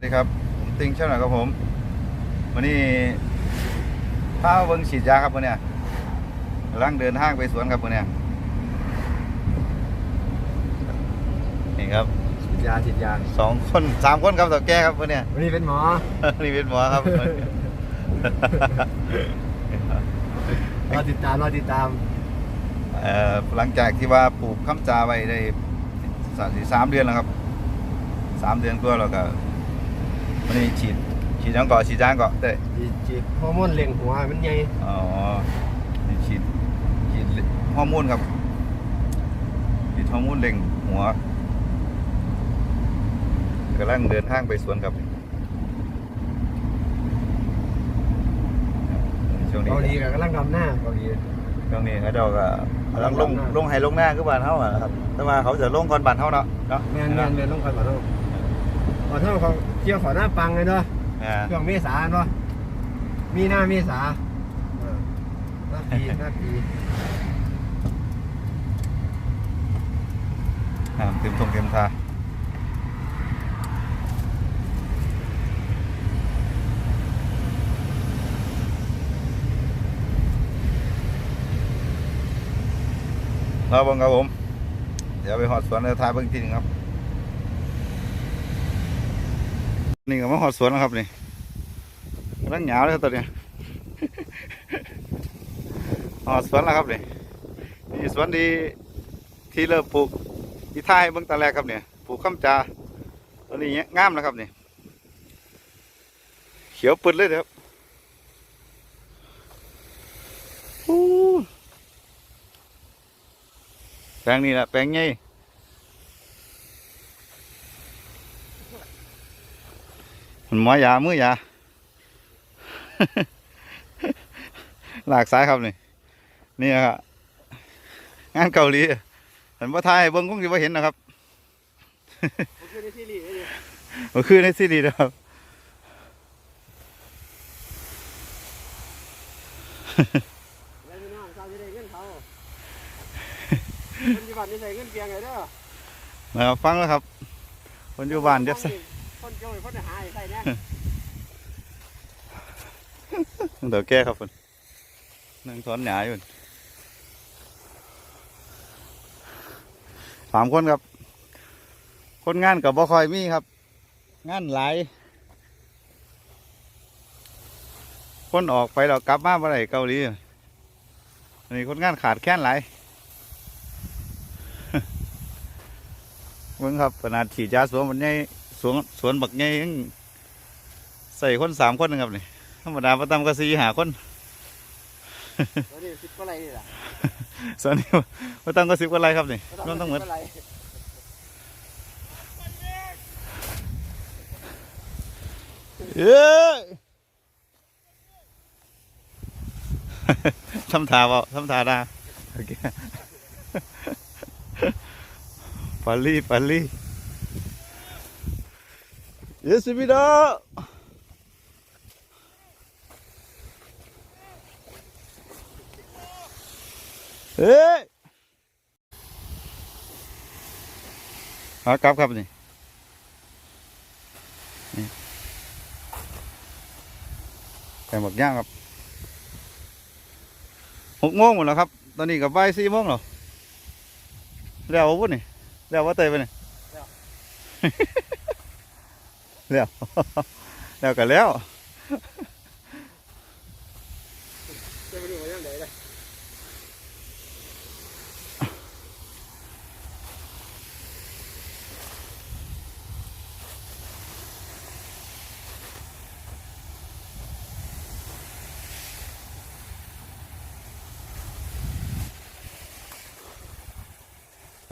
สวัสดีครับผมติงเช่าหน่อยครับผมวันนี้พาเบิ้งฉีดยาครับวันเนี้ยกำลังเดินห้างไปสวนครับวันเนี้ยนี่ครับฉีดยาฉีดยาสองคนสามคนครับต่อแก้ครับวันเนี้ยวันนี้เป็นหมอนี่เป็นหมอครับรอติดตามรอติดตามเอ่อหลังจากที่ว่าปลูกข้ามจาไว้ได้สามสามเดือนแล้วครับสามเดือนกว่าแล้วก็ วันนี้ฉีดฉีดยังก่อนฉีดยางก่อนเต้ยฉีดฉีดฮอร์โมนเลี้ยงหัวมันใหญ่อ๋อนี่ฉีดฉีดฮอร์โมนครับฉีดฮอร์โมนเล็งหัวกำลังเดินทางไปสวนครับช่วงนี้เกาหลีกับกำลังดำหน้าเกาหลีช่วงนี้เขาเจ้าก็กำลังลงลงไห้ลงหน้าคือบ้านเฮาอะครับ แต่ว่าเขาจะลงก่อนบ้านเฮาเนาะเนาะแมนแมนแมนต้องคอยขอโทษขอโทษเขา เกี่ยวขอหน้าปังเลยเนาะอ่าช่วงเมษาเนาะมีหน้าเมษาเออหน้าปีหน้าปีอ่าเต็มทงเต็มทาเราเบังครับผม เดี๋ยวไปหอดสวนแล้วทายเบิ่งทีหนึงครับ นี่ก็มาหอดสวนแล้วครับนี่กำลังหยาวเลยตัวเนี้ยหอดสวนแล้วครับนี่นี่สวนดีที่เริ่มปลูกที่ท่ายเบิ่งตอนแรกครับเนี่ยปลูกข้ามจาตัวนี้งามนะครับนี่เขียวปึดเลยครับแปลงนี้แหละแปลงใหญ่ มันหมอยามือยาหลากสายครับนี่นี่ครับงานเกาหลีเห็นว่าไทยเบิ้งคงจะว่าเห็นนะครับผมคือในซีรีส์เลยเมื่อคืนในซีดีนะครับแล้วพี่น้องชาวจะได้เงินเขาคนที่บ้านนี่ใส่เงินเพียงไงเด้อนะครับฟังแล้วครับ คนอยู่บ้านเดี๋ยวใส่ คนเกี่ยวคนหายใส่เนี่ยเดี๋ยวแก้ครับคนนั่งถอนหนาอยู่สามคนครับ คนงานกับบ่คอยมีครับ งานหลายคนออกไปเรากลับมาเมื่อไหร่เกาหลีอันนี้คนงานขาดแค้นหลายเบิ่งครับขนาดฉีดยาสวนมันใหญ่ สวนสวนบักใหญ่ยังใส่คนสามคนนะครับนี่ธรรมดาประตามก็สี่หาคนตัวนี้สิบก็ไรนี่แหละส่วนนี้ประตามก็สิบกว่าไรครับนี่รวมทั้งหมดเอ้ยทำทาเปล่าทำทาดาโอเคปาลีปาลี เยสิบิดาเฮ้ยเอากลับครับนี่แต่หมกย่างครับหกโมงหมดแล้วครับ ตอนนี้กับบ่ายสี่โมงแล้วแล้ววุ้นนี่แล้วว่าเตยไปนี่ แล้ว แล้วกันแล้ว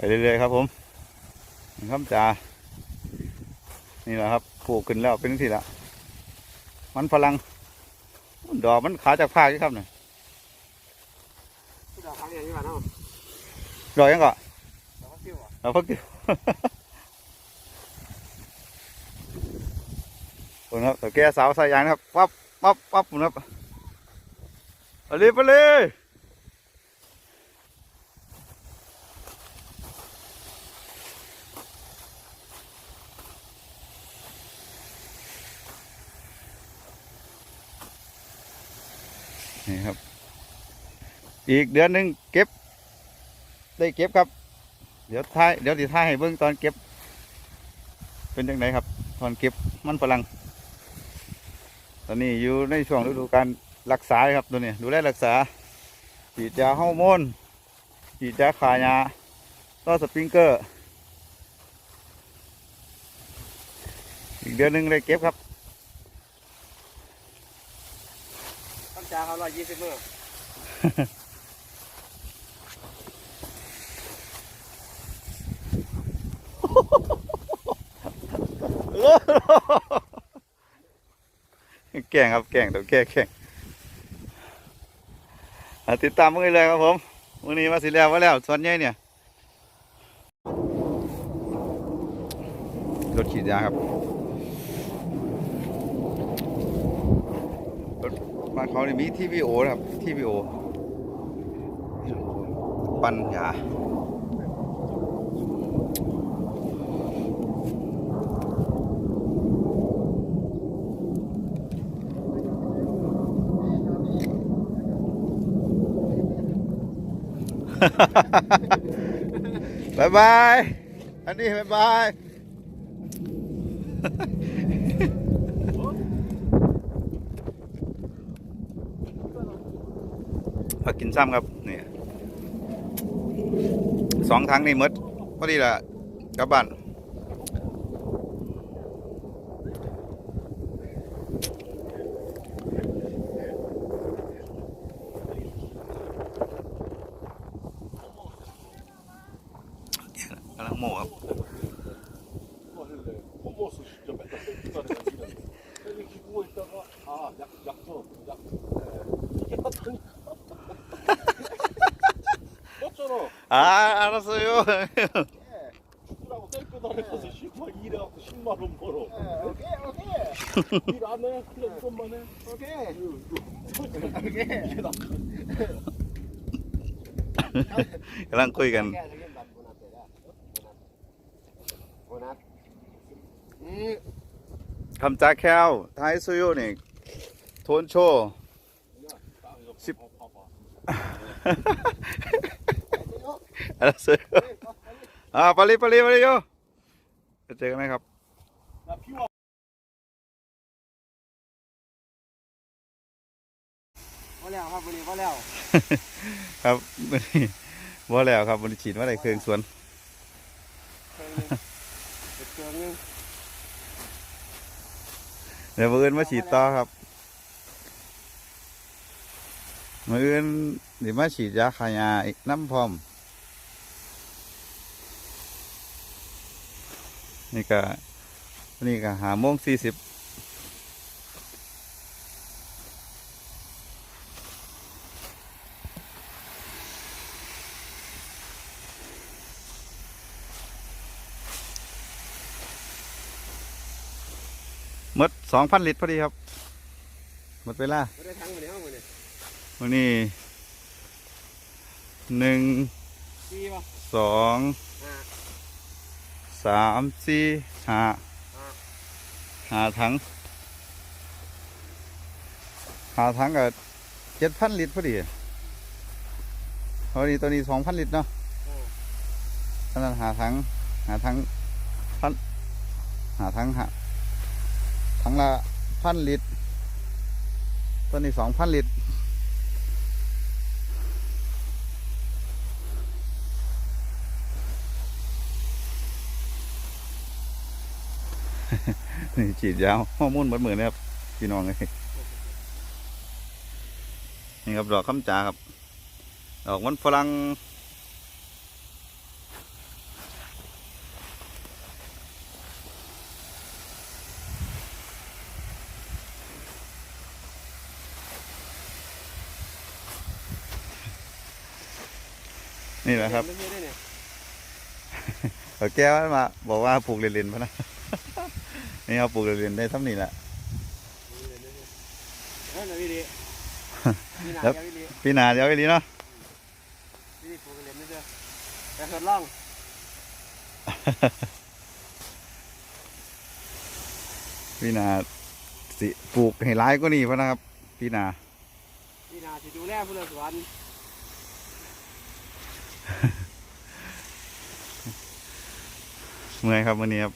ไปเรื่อยๆครับผม ครับจ่านี่แหละครับ ปลูกขึ้นแล้วเป็นที่ละมันพลัง ดอกมันขาจากภาคนี่ครับเนี่ยผู้ดาวครั้งอย่างนี้มาเนาะดอกยังก่อนเราก็ซิ่วอะเราพักเดียวคนครับตัวแกสาวใส่ยางนะครับปั๊บปั๊บปั๊บผมครับไปเลยไปเลย อีกเดือนหนึ่งเก็บ ได้เก็บครับ เดี๋ยวท้ายเดี๋ยวดีท้ายให้เบิ้งตอนเก็บ เป็นยังไงครับ ตอนเก็บมันฝรั่งตอนนี้อยู่ในช่วงฤดูการรักษาครับตัวนี้ดูแลรักษาฉีดยาฮอร์โมนฉีดยาขายาต่อสปริงเกอร์อีกเดือนหนึ่งได้เก็บครับต้องจ่ายเขาร้อยยี่สิบมื้อ แก่งครับแก่งตัวแก่แก่งอะติดตามมือเลยครับผมวันนี้มาสิแล้วมาแล้วสวนใหญ่เนี่ยรถฉีดยาครับรถบ้านเขาเนี่ยมีทีวีโอครับทีวีโอปั้นยา บายบาย อันนี้บายบายผักกินซ้ำครับเนี่ยสองทั้งนี่มดพอดีละกลับบ้าน 아 알았어요. 축구라고 셀프 다녀서 10만 일해갖고 10만 원 벌어. 오케이 오케이 일안 해? 그냥 이것만 해? 오케이 오케이. 이게 나 Kailangan ko ikan. Kam cha kheo, thái suyo ni. Thôn chô. Sip. อะไรซื้ออ่าปาลีปลีปาลีโยจเจอกันไหมครับว่แล้วครับวันนี้ว่แล้ว ครับวับ่แล้วครับวัรีฉีดว่าอะไรเครื่องสวนเดี๋ยวมืออื่นมาฉีดต่อครับมืออื่นเดี๋ยวมาฉีดยาขายาอีกน้ำพร้อม นี่ก็นี่ก็หาโมงสี่สิบหมดสองพันลิตรพอดีครับ หมดเวลาไม่ได้ทั้งวันนี้ห้องวันนี้วันนี้หนึ่งดีป่ะสองอ่า สามสี่ห้าหาถังหาถังก็เจ็ดพันลิตรพอดีพอดีตัวนี้สองพันลิตรเนาะอ่าอันนั้นหาถังหาถังพันหาถังหาถังละพันลิตรตัวนี้สองพันลิตร นี่ฉีดยาวฮอร์โมนเหมือนเหมือนนะครับพี่น้องเลยนี่ครับดอกคำจาครับ ดอกมันฝรั่งนี่แหละครับเดี๋ยวไม่ได้เนี่ยเอาแก้วมา บอกว่าปลูกเรียนๆพะนะ นี่เอาปลูกเรียนๆได้ทั้งนี้แหละเออนะพี่ดีพี่หนาครับเดี๋ยวพี่ดีปีหนาเดี๋ยวอีหลีเนาะพี่ดีปลูกเรียนไม่เจอแต่ทดลองปีหนาสิปลูกให้ร้ายก็นี่พะนะครับปีหนาพี่นาสิดูแลผู้เลือสวนเมื่อยครับวันนี้ครับ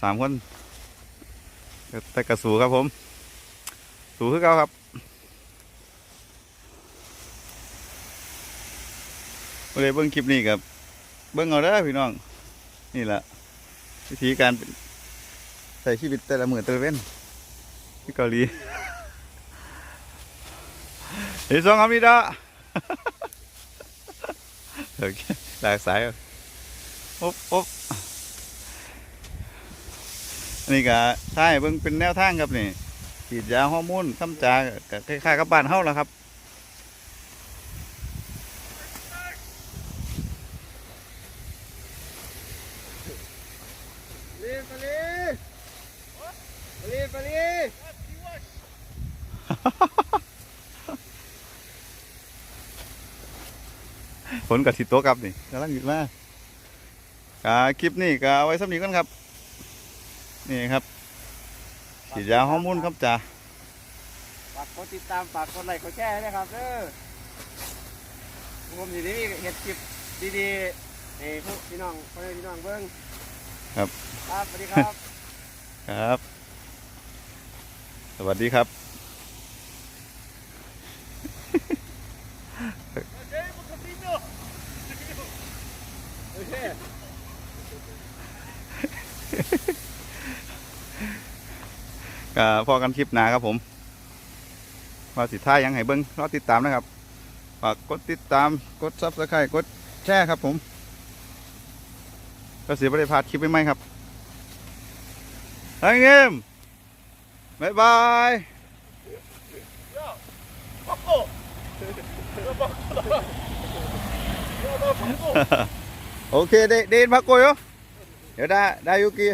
สามคนแต่กระสูครับผม สูคือเก่าครับเลยเบิ้งคลิปนี้กับเบิ้งเอาเด้พี่น้อง นี่แหละวิธีการใส่ชีวิตแต่ละมือแต่ละเว้นที่เกาหลีเฮ้ยสองคำนี้ด้าโอเคหลากสายครับปุ๊บปุ๊บ อันนี้ก็ใช่เบิ่งเป็นแนวทางครับนี่ฉีดยาฮอร์โมนทำจาก็คล้ายๆกับบ้านเฮาแล้วครับลีปลีปลีปลีฝนกับสิตัวครับนี่กำลังหยุดมากคลิปนี้ก็เอาไว้สักนี้ก่อนครับ นี่ครับฉีดยาฮอร์โมนครับจ้าฝากกดติดตามฝากกดไลค์กดแชร์ด้วยครับเด้อผมสิได้มีเห็ดคลิปดีๆให้พวกพี่น้องพ่อแม่พี่น้องเบิ่งครับ ครับสวัสดีครับ ครับ สวัสดีครับ โอเค ก็พอกันคลิปหนาครับผมว่าสิท่ายยังให้เบิ้งรอติดตามนะครับฝากกดติดตามกดซับสไครต์กดแชร์ครับผมก็เสียบริพลาดคลิปใหม่ๆครับทั้งเงียมบ๊ายบายโอเคเดเดนพักโกยเดี๋ยวได้ได้ยุกี้